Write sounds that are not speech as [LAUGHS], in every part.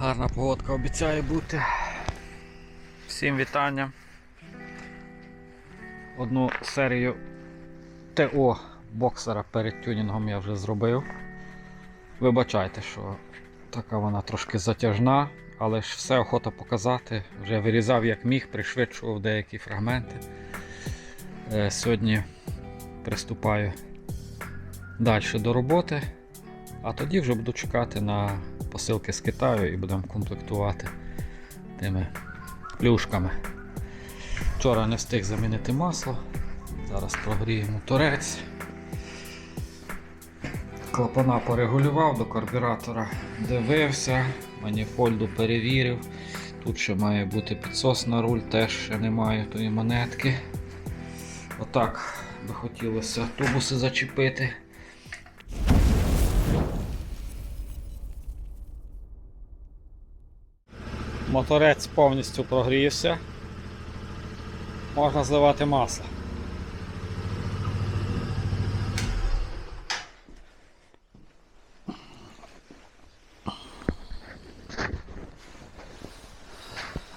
Гарна погодка обіцяє бути. Всім вітання. Одну серію ТО боксера перед тюнінгом я вже зробив. Вибачайте, що така вона трошки затяжна, але ж все охота показати. Вже вирізав як міг, пришвидшував деякі фрагменти. Е, Сьогодні приступаю далі до роботи, а тоді вже буду чекати на посилки з Китаю і будемо комплектувати тими плюшками. Вчора не встиг замінити масло. Зараз прогріємо торець. Клапана порегулював до карбюратора, дивився, маніфольду перевірив. Тут ще має бути підсос на руль, теж ще немає тої монетки. Отак би хотілося тубуси зачепити. Моторець повністю прогрівся. Можна зливати масло.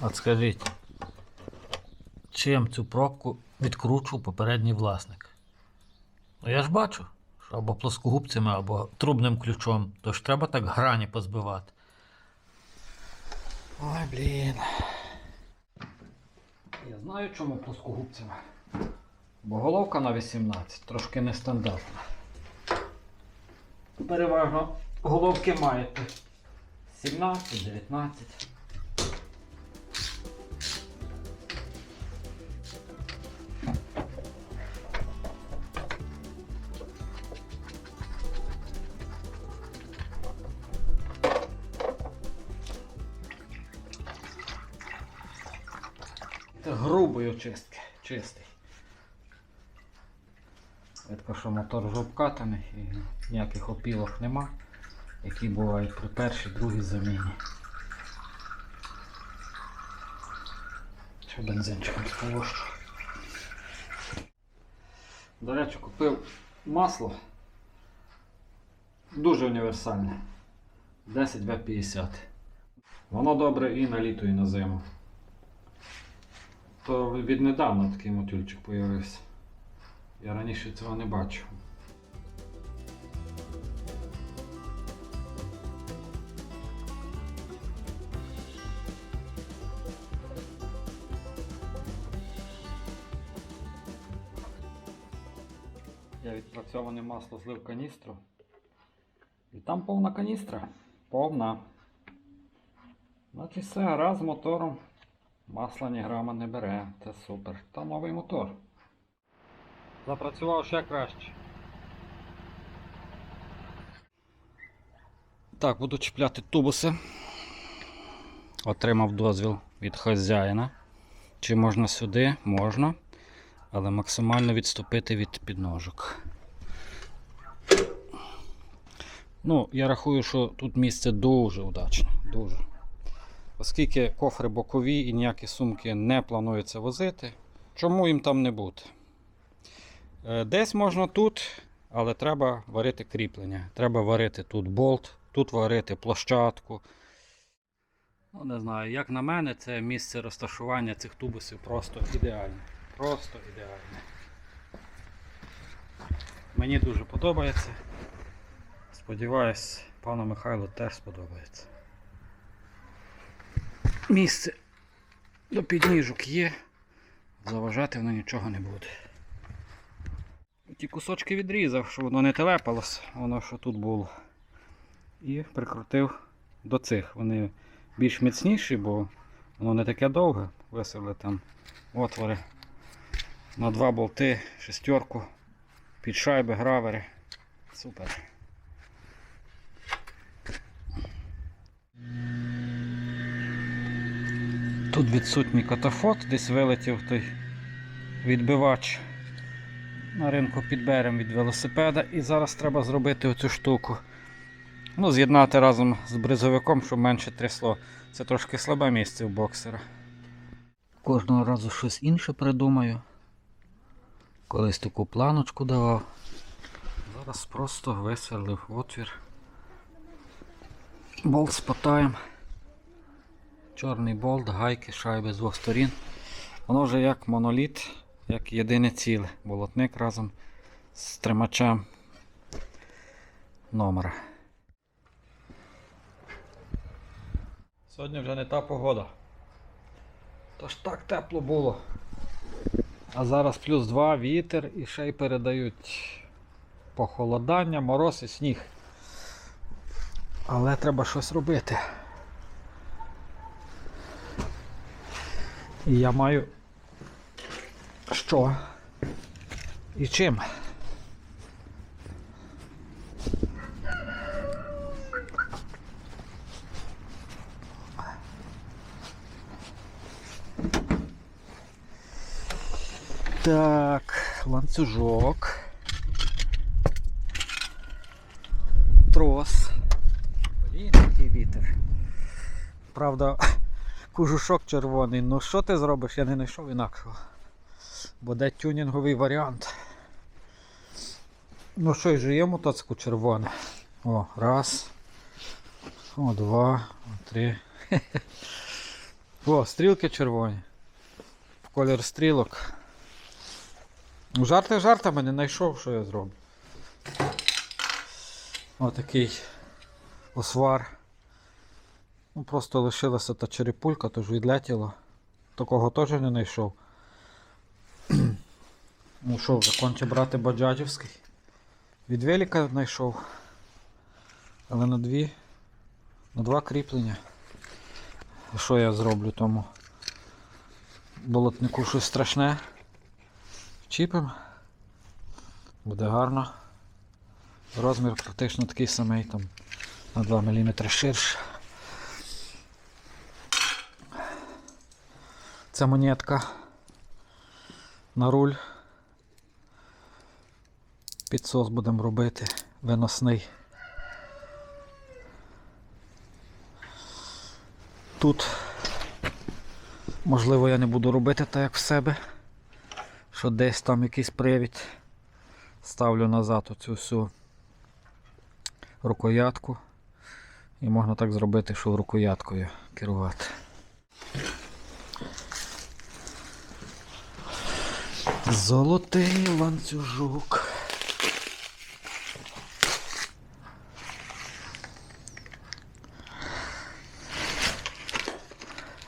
От скажіть, чим цю пробку відкручував попередній власник? Ну я ж бачу, що або плоскогубцями, або трубним ключом, то ж треба так грані позбивати. Ой, блін. Я знаю, чому плоскогубцями. Бо головка на 18 трошки нестандартна. Переважно головки маєте 17, грубої очистки, чистий. Видно, що мотор вже обкатаний і ніяких опілок нема, які бувають при першій, другій заміні. Ще бензинчиком сполощу. До речі, купив масло. Дуже універсальне. 10В50. Воно добре і на літо, і на зиму. То віднедавна такий мотюльчик появився. Я раніше цього не бачив. Я відпрацьоване масло злив каністру. І там повна каністра. Повна. Значить все, раз з мотором. Масла ні грама не бере, це супер. Та новий мотор. Запрацював ще краще. Так, буду чіпляти тубуси. Отримав дозвіл від хазяїна. Чи можна сюди? Можна. Але максимально відступити від підножок. Ну, я рахую, що тут місце дуже удачне. Дуже. Оскільки кофри бокові і ніякі сумки не планується возити, чому їм там не бути? Е, Десь можна тут, але треба варити кріплення. Треба варити тут болт, тут варити площадку. Ну, не знаю, як на мене, це місце розташування цих тубусів просто ідеальне. Просто ідеальне. Мені дуже подобається. Сподіваюсь, пану Михайлу теж сподобається. Місце до підніжок є, заважати воно нічого не буде. Ті кусочки відрізав, щоб воно не телепалось, воно що тут було. І прикрутив до цих. Вони більш міцніші, бо воно не таке довге. Висели там отвори на два болти, шестерку, під шайби, гравери. Супер. Тут відсутній катафот, десь вилетів той відбивач на ринку під берем від велосипеда. І зараз треба зробити оцю штуку. Ну, З'єднати разом з бризовиком, щоб менше трясло. Це трошки слабе місце у боксера. Кожного разу щось інше придумаю. Колись таку планочку давав. Зараз просто висверлив отвір. Болт спотаємо. Чорний болт, гайки, шайби з двох сторін. Воно вже як моноліт, як єдине ціле. Болотник разом з тримачем номера. Сьогодні вже не та погода. Тож так тепло було. А зараз плюс 2 вітер і ще й передають похолодання, мороз і сніг. Але треба щось робити. І я маю що? І чим? Так, ланцюжок. Трос. Блін, який вітер. Правда, кожушок червоний. Ну що ти зробиш? Я не знайшов інакшого. Буде тюнінговий варіант. Ну що ж, є мотоцикл червоне. О, раз. О, два, о, три. [LAUGHS] О, стрілки червоні. В колір стрілок. Жарти жартами не знайшов, що я зроблю. Отакий освар. Ну, просто лишилася та черепулька, тож відлетіло. Такого теж не знайшов. [CLEARS THROAT] ну що, вже брати баджаджівський. Від велика знайшов. Але на дві. На два кріплення. Що я зроблю тому? Болотнику щось страшне. Чіпим. Буде гарно. Розмір практично такий самий, там на 2 мм ширше. Це монетка на руль. Підсос будемо робити виносний. Тут, можливо, я не буду робити так, як в себе, що десь там якийсь привід. Ставлю назад оцю всю рукоятку. І можна так зробити, що рукояткою керувати. Золотий ланцюжок.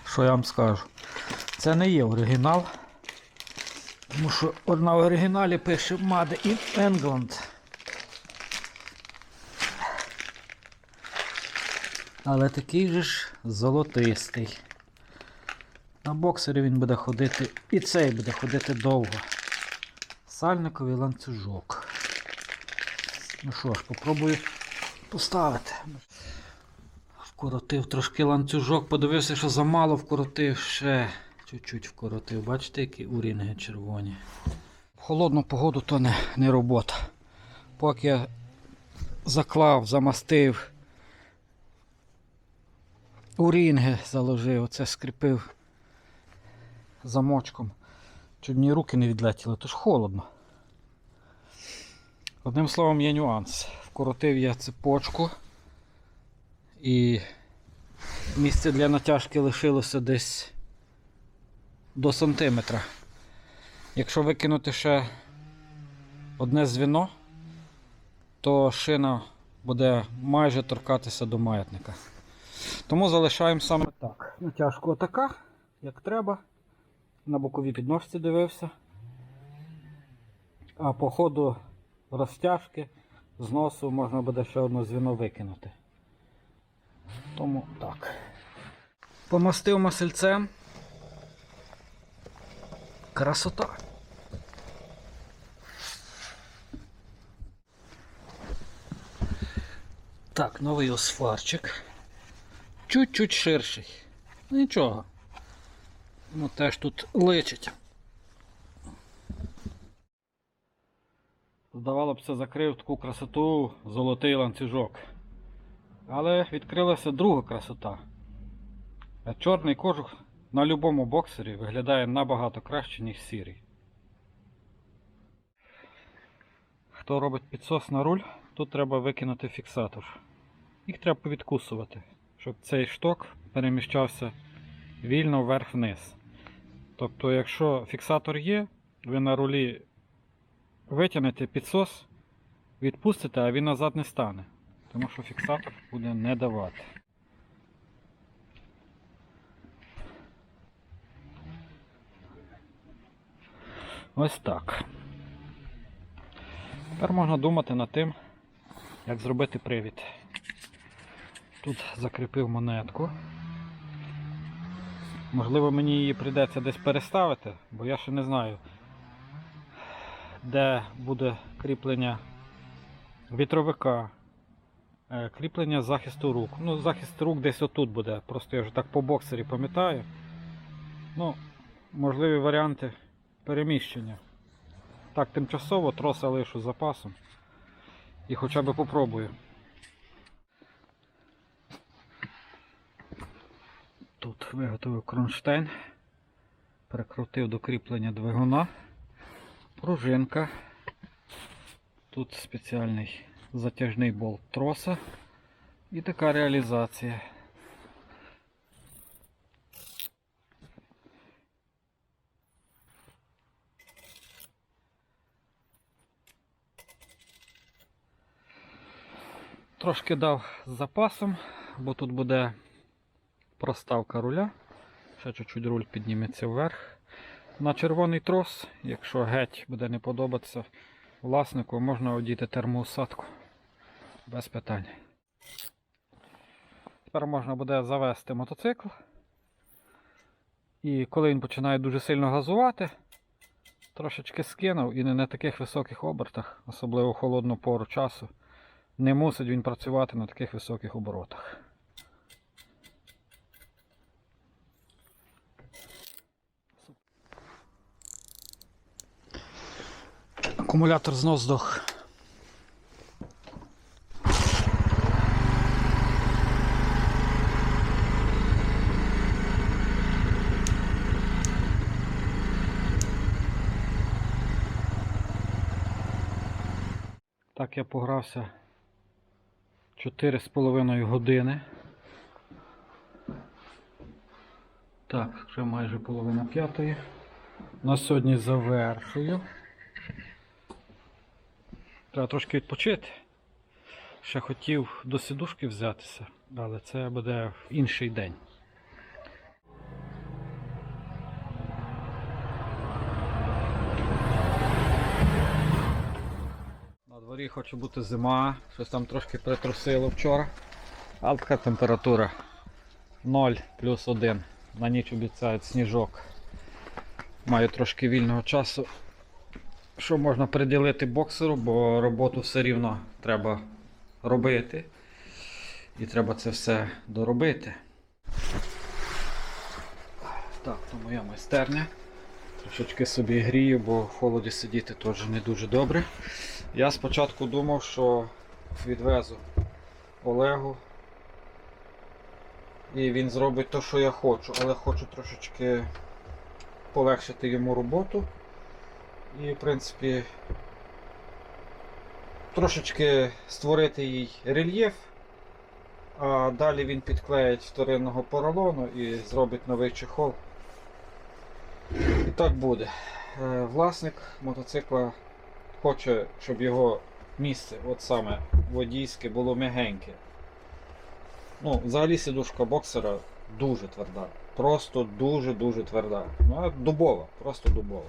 Що я вам скажу? Це не є оригінал. Тому що на оригіналі пише Made in England. Але такий же ж золотистий. На боксері він буде ходити і цей буде ходити довго. Сальниковий ланцюжок. Ну що ж, попробую поставити. Вкоротив трошки ланцюжок, подивився, що замало вкоротив, ще чуть-чуть вкоротив. Бачите, які урінги червоні. В холодну погоду то не, не робота. Поки я заклав, замастив, урінги заложив, оце скріпив замочком. Чуть мені руки не відлетіли, то ж холодно. Одним словом, є нюанс. Вкоротив я цепочку і місце для натяжки лишилося десь до сантиметра. Якщо викинути ще одне звіно, то шина буде майже торкатися до маятника. Тому залишаємо саме так. Натяжку отака, як треба. На боковій підножці дивився. А по ходу розтяжки зносу можна буде ще одне звіно викинути. Тому так. Помастив масельцем. Красота. Так, новий осфарчик. Чуть-чуть ширший. Ну, Нічого. Ну теж тут личить. Здавало б, це закрив таку красоту золотий ланцюжок. Але відкрилася друга красота. Чорний кожух на будь-якому боксері виглядає набагато краще, ніж сірий. Хто робить підсос на руль, тут треба викинути фіксатор. Їх треба повідкусувати, щоб цей шток переміщався вільно вверх-вниз. Тобто, якщо фіксатор є, ви на рулі витягнете підсос, відпустите, а він назад не стане. Тому що фіксатор буде не давати. Ось так. Тепер можна думати над тим, як зробити привід. Тут закріпив монетку. Можливо, мені її прийдеться десь переставити, бо я ще не знаю, де буде кріплення вітровика, е, кріплення захисту рук. Ну, захист рук десь отут буде. Просто я вже так по боксері пам'ятаю. Ну, можливі варіанти переміщення. Так, тимчасово троса лишу запасом. І хоча б попробую. Тут виготовив кронштейн, прикрутив до кріплення двигуна, пружинка. Тут спеціальний затяжний болт троса і така реалізація. Трошки дав з запасом, бо тут буде проставка руля. Ще чуть-чуть руль підніметься вверх. На червоний трос, якщо геть буде не подобатися власнику, можна одіти термоусадку. Без питань. Тепер можна буде завести мотоцикл. І коли він починає дуже сильно газувати, трошечки скинув і не на таких високих обертах, особливо холодну пору часу, не мусить він працювати на таких високих оборотах. Акумулятор знов здох. Так я погрався 4,5 години. Так, вже майже половина п'ятої. На сьогодні завершую. Треба трошки відпочити. Ще хотів до сидушки взятися, але це буде в інший день. На дворі хоче бути зима, щось там трошки притрусило вчора. Але така температура 0 плюс 1. На ніч обіцяють сніжок. Маю трошки вільного часу що можна приділити боксеру, бо роботу все рівно треба робити. І треба це все доробити. Так, то моя майстерня. Трошечки собі грію, бо в холоді сидіти теж не дуже добре. Я спочатку думав, що відвезу Олегу. І він зробить те, що я хочу, але хочу трошечки полегшити йому роботу. І, в принципі, трошечки створити їй рельєф, а далі він підклеїть вторинного поролону і зробить новий чехол. І так буде. Е, Власник мотоцикла хоче, щоб його місце, от саме водійське, було м'ягеньке. Ну, взагалі сидушка боксера дуже тверда. Просто дуже-дуже тверда. Ну, дубова, просто дубова.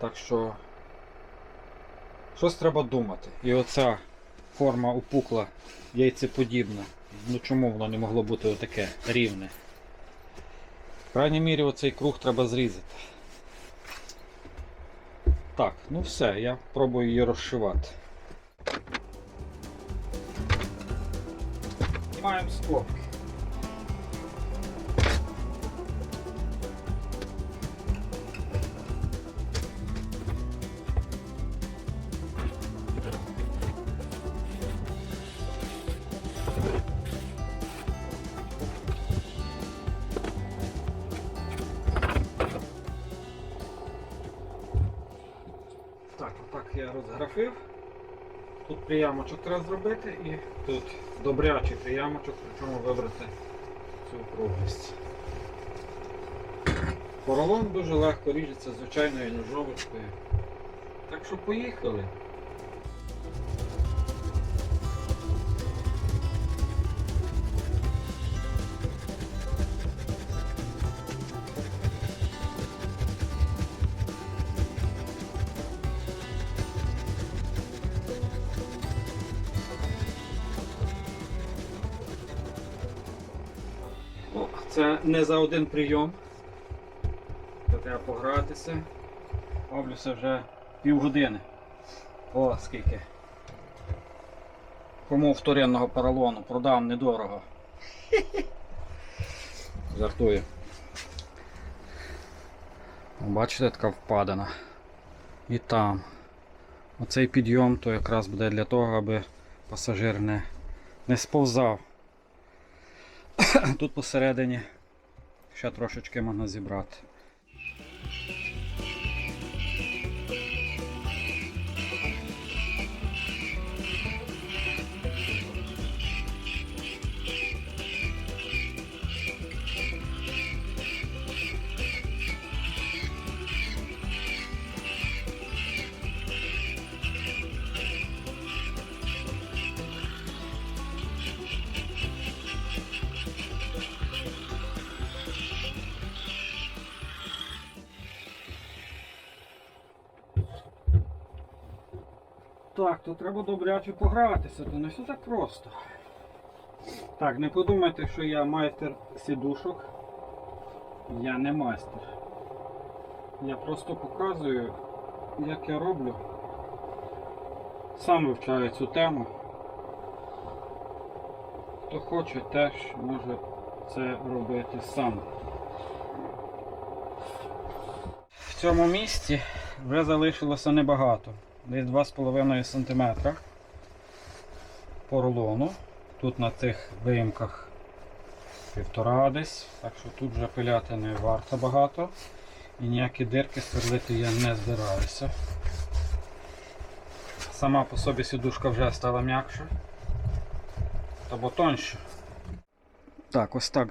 Так що щось треба думати. І оця форма опукла, яйцеподібна. Ну чому воно не могло бути отаке рівне? В крайній мірі оцей круг треба зрізати. Так, ну все, я пробую її розшивати. Знімаємо скобки. Я. Тут приямочок треба зробити і тут добрячий приямочок, причому вибрати цю округлість. Поролон дуже легко ріжеться звичайною ножовочкою. Так що поїхали. Це не за один прийом. То треба погратися. Ловлюся вже півгодини. О, скільки. Кому вторинного поролону продав недорого. [LAUGHS] Жартую. Бачите, така впадина. І там. Оцей підйом то якраз буде для того, аби пасажир не, не сповзав. Тут посередині ще трошечки можна зібрати. Так, то треба добряче погратися, то не все так просто. Так, не подумайте, що я майстер сідушок. Я не майстер. Я просто показую, як я роблю. Сам вивчаю цю тему. Хто хоче, теж може це робити сам. В цьому місці вже залишилося небагато. Десь 2,5 см поролону. Тут на цих виїмках півтора десь, так що тут вже пиляти не варто багато. І ніякі дирки сверлити я не збираюся. Сама по собі сідушка вже стала м'якша або тоньше. Так, ось так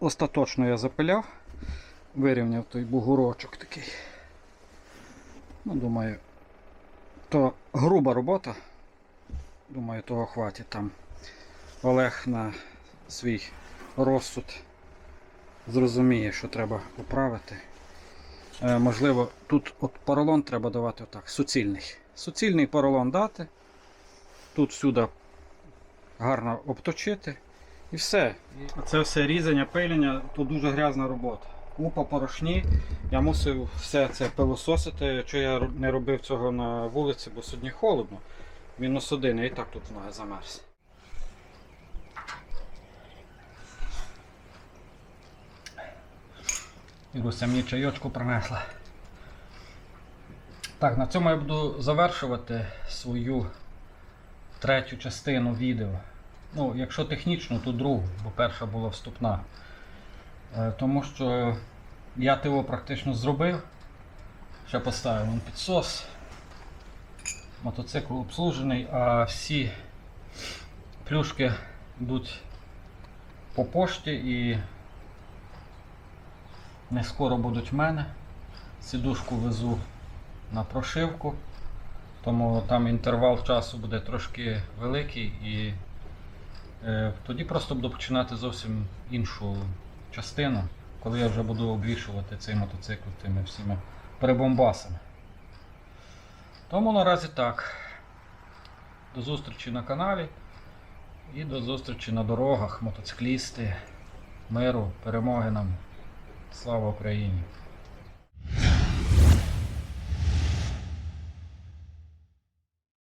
остаточно я запиляв, вирівняв той бугурочок такий. Ну, думаю, то груба робота. Думаю, того хватить там. Олег на свій розсуд зрозуміє, що треба поправити. Е, можливо, тут от поролон треба давати отак, суцільний. Суцільний поролон дати. Тут сюди гарно обточити. І все. Це все різання, пилення, то дуже грязна робота. Купа порошні. Я мусив все це пилососити, що я не робив цього на вулиці, бо сьогодні холодно. Мінус один, і так тут в ноги замерз. Іруся мені чайочку принесла. Так, на цьому я буду завершувати свою третю частину відео. Ну, якщо технічно, то другу, бо перша була вступна. Е, Тому що я ТО практично зробив. Ще поставив підсос. Мотоцикл обслужений, а всі плюшки йдуть по пошті і не скоро будуть в мене. Сідушку везу на прошивку, тому там інтервал часу буде трошки великий і е, тоді просто буду починати зовсім іншу частину, коли я вже буду обвішувати цей мотоцикл тими всіма перебомбасами. Тому наразі так. До зустрічі на каналі і до зустрічі на дорогах, мотоциклісти, миру, перемоги нам. Слава Україні!